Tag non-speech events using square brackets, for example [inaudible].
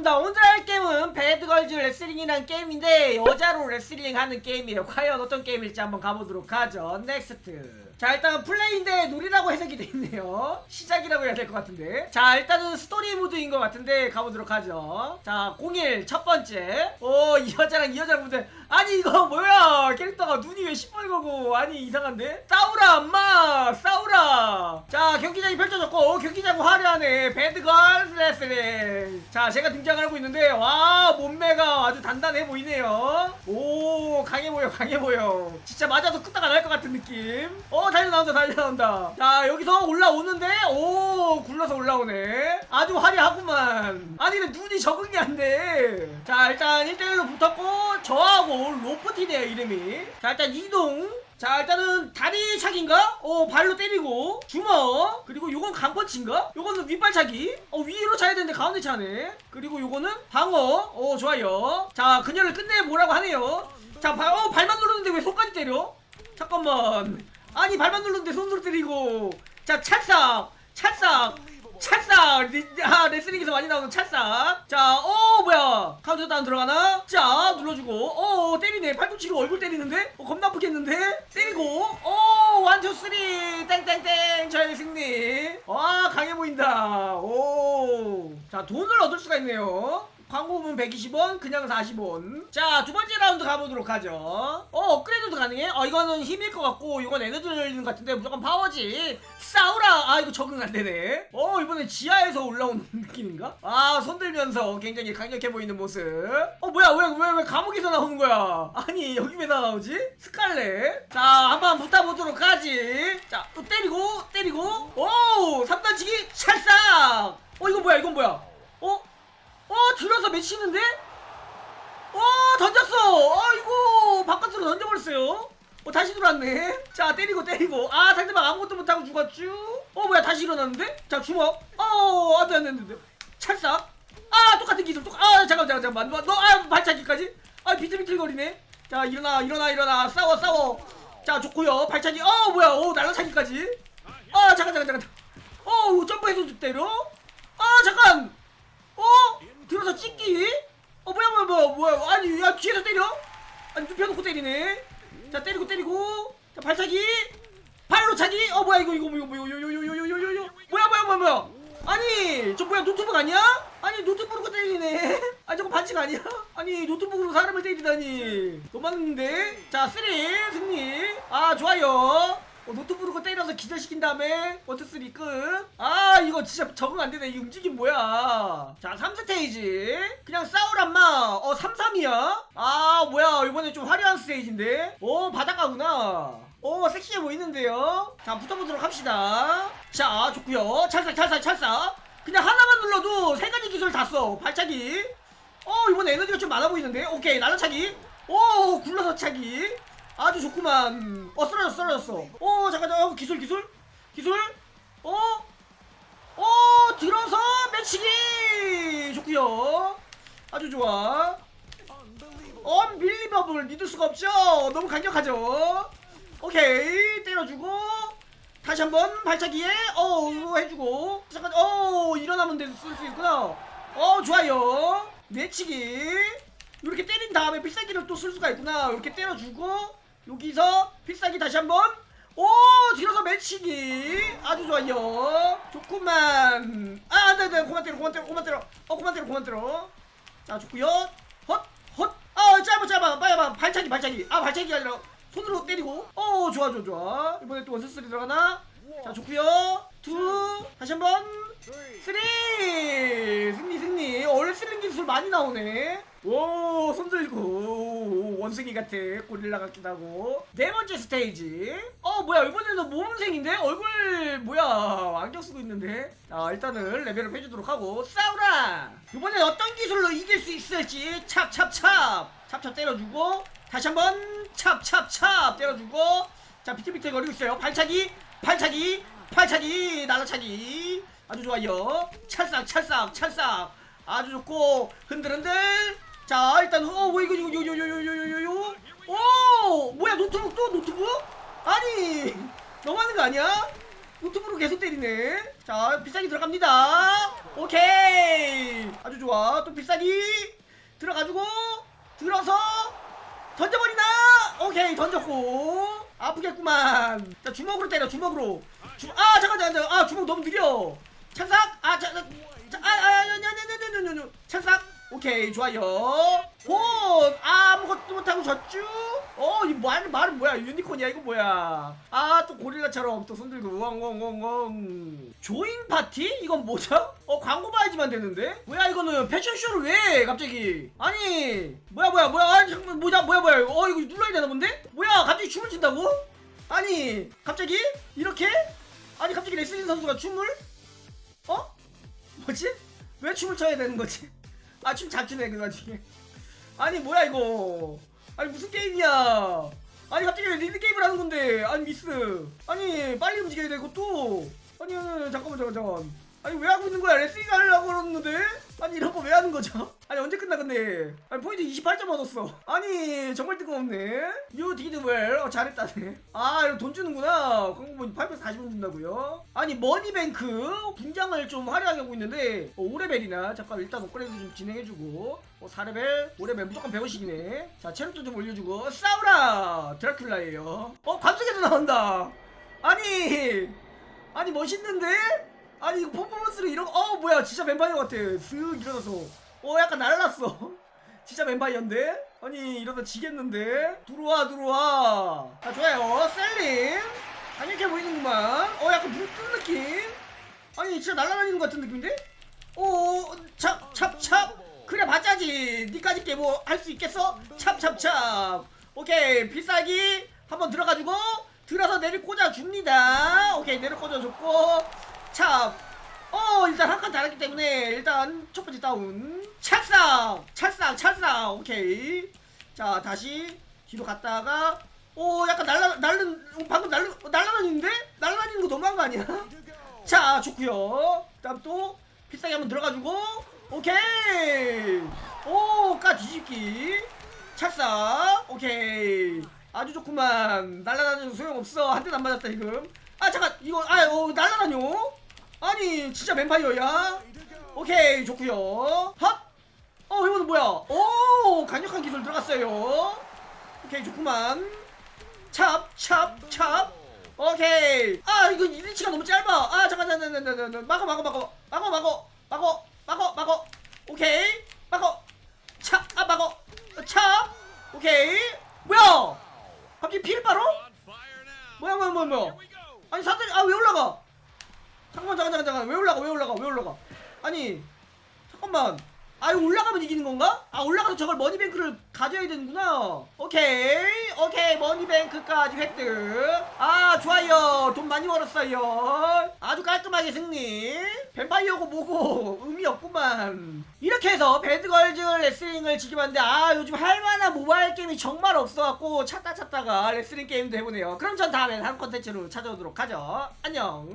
반갑습니다. 오늘 할 게임은 배드걸즈 레슬링이라는 게임인데 여자로 레슬링 하는 게임이에요. 과연 어떤 게임일지 한번 가보도록 하죠. 넥스트. 자 일단 플레이인데 놀이라고 해석이 돼 있네요. 시작이라고 해야 될 것 같은데. 자 일단은 스토리 모드인 것 같은데 가보도록 하죠. 자01 첫 번째. 오 이 여자랑 이 여자랑 문제. 아니 이거 뭐야 캐릭터가 눈이 왜 시뻘거고 아니 이상한데? 싸우라 엄마 싸우라. 자 경기장이 펼쳐졌고 경기장 화려하네. 배드걸즈 레슬링. 자 제가 등장을 하고 있는데 와 몸매가 아주 단단해 보이네요. 오 강해 보여 강해 보여. 진짜 맞아도 끄떡 안할 것 같은 느낌. 어 달려 나온다 달려 나온다. 자 여기서 올라오는데 오 굴러서 올라오네. 아주 화려하구만. 아니 근데 눈이 적응이 안 돼. 자 일단 1대1로 붙었고 저하고 로프티네요 이름이. 자 일단 이동. 자 일단은 다리 차기인가? 어 발로 때리고 주먹 그리고 요건 강펀치인가? 요거는 윗발 차기 어 위로 차야 되는데 가운데 차네 그리고 요거는 방어 어 좋아요 자 그녀를 끝내보라고 하네요 자 발, 어, 발만 누르는데 왜 손까지 때려? 잠깐만 아니 발만 누르는데 손으로 때리고. 자 찰싹 찰싹 찰싹. 리, 아, 레슬링에서 많이 나오는 찰싹. 자어 뭐야. 카운트다운 들어가나? 자 눌러주고. 어 때리네. 팔꿈치로 얼굴 때리는데? 어, 겁나 아프겠는데? 때리고. 어 원투 쓰리. 땡땡땡. 저의 승리. 와 강해 보인다. 오자 돈을 얻을 수가 있네요 광고문 120원, 그냥 40원. 자, 두 번째 라운드 가보도록 하죠. 어, 업그레이드도 가능해? 어, 이거는 힘일 것 같고, 이건 에너지 흘리는 것 같은데, 무조건 파워지. 싸우라! 아, 이거 적응 안 되네. 어, 이번엔 지하에서 올라오는 [laughs] 느낌인가? 아, 손 들면서 굉장히 강력해 보이는 모습. 어, 뭐야, 왜, 왜, 왜 감옥에서 나오는 거야? 아니, 여기 왜다 나오지? 스칼렛. 자, 한번 붙어보도록 하지. 자, 또 때리고, 때리고. 오! 3단치기 찰싹! 어, 이거 뭐야, 이건 뭐야? 어? 어 들어서 맺히는데? 어 던졌어. 아이고 바깥으로 던져버렸어요. 어 다시 들어왔네. 자 때리고 때리고. 아 상대방 아무것도 못하고 죽었쥬? 어 뭐야 다시 일어났는데? 자 주먹. 어 안돼 안돼 안돼 찰싹. 아 똑같은 기술 똑 아 잠깐 잠깐 잠깐만. 너아 발차기까지? 아 비틀비틀거리네. 자 일어나 일어나 일어나. 싸워 싸워. 자 좋고요. 발차기. 어 뭐야. 오 날라차기까지. 아 잠깐 잠깐 잠깐. 어 점프해서 때려 아 잠깐. 어? 들어서 찍기? 어 뭐야 뭐야 뭐야 뭐야. 아니 야 뒤에서 때려? 아니 눕혀 놓고 때리네. 자 때리고 때리고. 자 발차기. 발로 차기. 어 뭐야 이거 이거 이거 뭐야 요요요요요요요 뭐야 뭐야 뭐야 뭐야. 아니 저 뭐야 노트북 아니야? 아니 노트북으로 때리네. [laughs] 아 저거 반칙 아니야? 아니 노트북으로 사람을 때리다니. 너무한데? 자 쓰리 승리. 아 좋아요. 어, 때려서 기절시킨 다음에 원투 쓰리 끝아 이거 진짜 적응 안 되네. 이 움직임 뭐야? 자 3스테이지. 그냥 싸우란 마. 어 33이야? 아 뭐야. 이번에 좀 화려한 스테이지인데? 오 바닷가구나. 오 섹시해 보이는데요? 자 붙어보도록 합시다. 자 좋구요. 찰싹 찰싹 찰싹. 그냥 하나만 눌러도 세 가지 기술 다써. 발차기. 어 이번에 에너지가 좀 많아 보이는데? 오케이 날라차기. 오 굴러서 차기 아주 좋구만. 어 쓰러졌어 쓰러졌어. 어 잠깐 어, 기술 기술? 기술? 어? 어 들어서 매치기! 좋구요. 아주 좋아. 언빌리버블 믿을 수가 없죠? 너무 강력하죠? 오케이. 때려주고 다시 한번 발차기에 어 해주고. 잠깐 어 일어나면 쓸 수 있구나. 어 좋아요. 내치기. 이렇게 때린 다음에 필살기를 또 쓸 수가 있구나. 이렇게 때려주고 여기서 필살기 다시 한번. 오 뒤로서 매치기 아주 좋아요. 좋구만. 아 안돼 그만 때려 그만 때려 그만 때려. 어 그만 때려 그만 때려. 자 좋구요. 헛헛아 짧아 짧아. 빨리 봐. 발차기 발차기. 아 발차기가 아니라 손으로 때리고. 어 좋아 좋아 좋아. 이번에 또 원스 쓰리 들어가나? 자 좋구요. 투 다시 한번. 쓰리. 승리 승리. 원래 슬링 기술 많이 나오네 오 손들고. 오, 원숭이 같아. 고릴라 같기도 하고. 네 번째 스테이지. 어 뭐야 이번에는 모범생인데? 얼굴 뭐야 안경 쓰고 있는데? 자 일단은 레벨을 해주도록 하고. 싸우라! 이번엔 어떤 기술로 이길 수 있을지 찹찹찹. 찹찹 때려주고 다시 한번 찹찹찹 때려주고. 자 비틀비틀 거리고 있어요. 발차기 발차기 발차기 날라차기. 아주 좋아요. 찰싹 찰싹 찰싹. 아주 좋고 흔들흔들 자 일단 어뭐 이거 이거 이거 이거 이거 이거 이거 오 뭐야 노트북 또 노트북 아니 너무하는 거 아니야 노트북으로 계속 때리네 자 비싸게 들어갑니다 오케이 아주 좋아 또 필살기 들어가지고 들어서 던져버리나 오케이 던졌고 아프겠구만 자 주먹으로 때려 주먹으로 주, 아 잠깐 잠깐 아 주먹 너무 느려 찬삭 찬삭 오케이 좋아요. 혼 아무것도 못하고 졌쥬? 어이 말 말은 뭐야? 유니콘이야 이거 뭐야? 아 또 고릴라처럼 또 손들고 우엉우엉우엉 조인 파티? 이건 뭐죠? 어 광고 봐야지만 되는데? 뭐야 이거는 패션쇼를 왜 갑자기? 아니 뭐야 뭐야 뭐야? 아니 잠깐만 뭐야 뭐야 뭐야? 어 이거 눌러야 되나 본데? 뭐야 갑자기 춤을 춘다고? 아니 갑자기? 이렇게? 아니 갑자기 레슬링 선수가 춤을? 어? 뭐지? 왜 춤을 춰야 되는 거지 아 춤 잘 추네 그 와중에 아니 뭐야 이거. 아니 무슨 게임이야. 아니 갑자기 왜 리드 게임을 하는 건데? 아니 미스. 아니 빨리 움직여야 되고 또 아니, 잠깐만 잠깐 잠깐 아니 왜 하고 있는 거야? 레슬링 하려고 그러는데 아니 이런 거 왜 하는 거죠? 아니 언제 끝나 근데? 아니 포인트 28점 얻었어. 아니 정말 뜬금없네. You did well. 어, 잘했다네. 아 이거 돈 주는구나. 광고본 840원 준다고요? 아니 머니뱅크 분장을 좀 화려하게 하고 있는데 어, 5레벨이나 잠깐 일단 업그레이드 좀 진행해주고 어, 4레벨 5레벨 무조건 100원씩이네. 자 체력도 좀 올려주고 싸우라! 드라큘라예요. 어 감속에도 나온다. 아니 아니 멋있는데? 아니 이거 퍼포먼스를 이런 어 뭐야 진짜 뱀파이어 같아. 슥 일어나서. 어 약간 날랐어. [laughs] 진짜 뱀파이어인데? 아니 이러다 지겠는데? 들어와 들어와. 자 좋아요. 셀링 강력해 보이는구만. 어 약간 불뜬 느낌? 아니 진짜 날아다니는 것 같은 느낌인데? 오 찹찹찹. 그래 봤자지. 니까지 깨뭐 할 수 있겠어? 찹찹찹. 오케이 필살기 한번 들어가지고 들어서 내리 꽂아 줍니다. 오케이 내리 꽂아 줬고 찹 어 일단 한 칸 달았기 때문에 일단 첫 번째 다운. 찰싹 찰싹 찰싹 오케이. 자 다시 뒤로 갔다가 오 약간 날라 날른 어, 방금 날르 날라다니는데? 날라다니는 거 너무한 거 아니야? 자 좋고요. 그다음 또 필살기 한번 들어가지고 오케이. 오까 뒤집기. 찰싹 오케이. 아주 좋구만. 날라다니는 소용없어. 한 대도 안 맞았다 지금. 아 잠깐. 이거 아 어, 날라다녀 아니 진짜 뱀파이어야? 오케이 좋고요. 헛어 이거는 뭐야? 오 강력한 기술 들어갔어요. 오케이 좋구만. 찹찹찹. 오케이. 아 이거 리치가 너무 짧아. 아 잠깐 잠깐 잠깐 잠깐. 막어 막어 막어. 막어 막어. 막어 막어 막어. 오케이. 막어. 찹아 막어. 찹. 오케이. 뭐야? 갑자기 피를 빨어? 뭐야 뭐야 뭐야 뭐야 아니 사다리 아 왜 올라가 잠깐만 잠깐 잠깐 잠깐 왜 올라가 왜 올라가 왜 올라가? 아니 잠깐만. 아 이거 올라가면 이기는 건가? 아 올라가서 저걸 머니뱅크를 가져야 되는구나. 오케이 오케이. 머니뱅크까지 획득. 아 좋아요. 돈 많이 벌었어요. 아주 깔끔하게 승리. 뱀파이어고 뭐고. 의미 없구만. 이렇게 해서 배드걸즈 레슬링을 즐겨봤는데 아 요즘 할만한 모바일 게임이 정말 없어갖고 찾다 찾다가 레슬링 게임도 해보네요. 그럼 전 다음에 다른 컨텐츠로 찾아오도록 하죠. 안녕